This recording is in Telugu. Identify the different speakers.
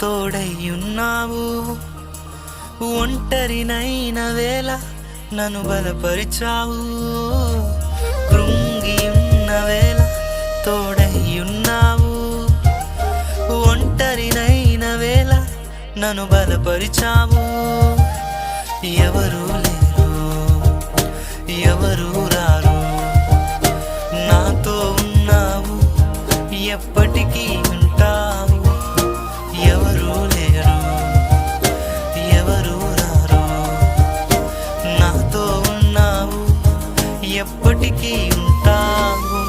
Speaker 1: తోడయ్యున్నావు. ఒంటరినైన వేళ నన్ను బలపరిచావు. కృంగి ఉన్న వేళ తోడయ్యున్నావు. ఒంటరినైన వేళ నన్ను బలపరిచావు. ఎవరు లేరు ఎవరు రారు. నాతో ఉన్నావు ఎప్పటికీ ఎప్పటికీ ఉంటాము.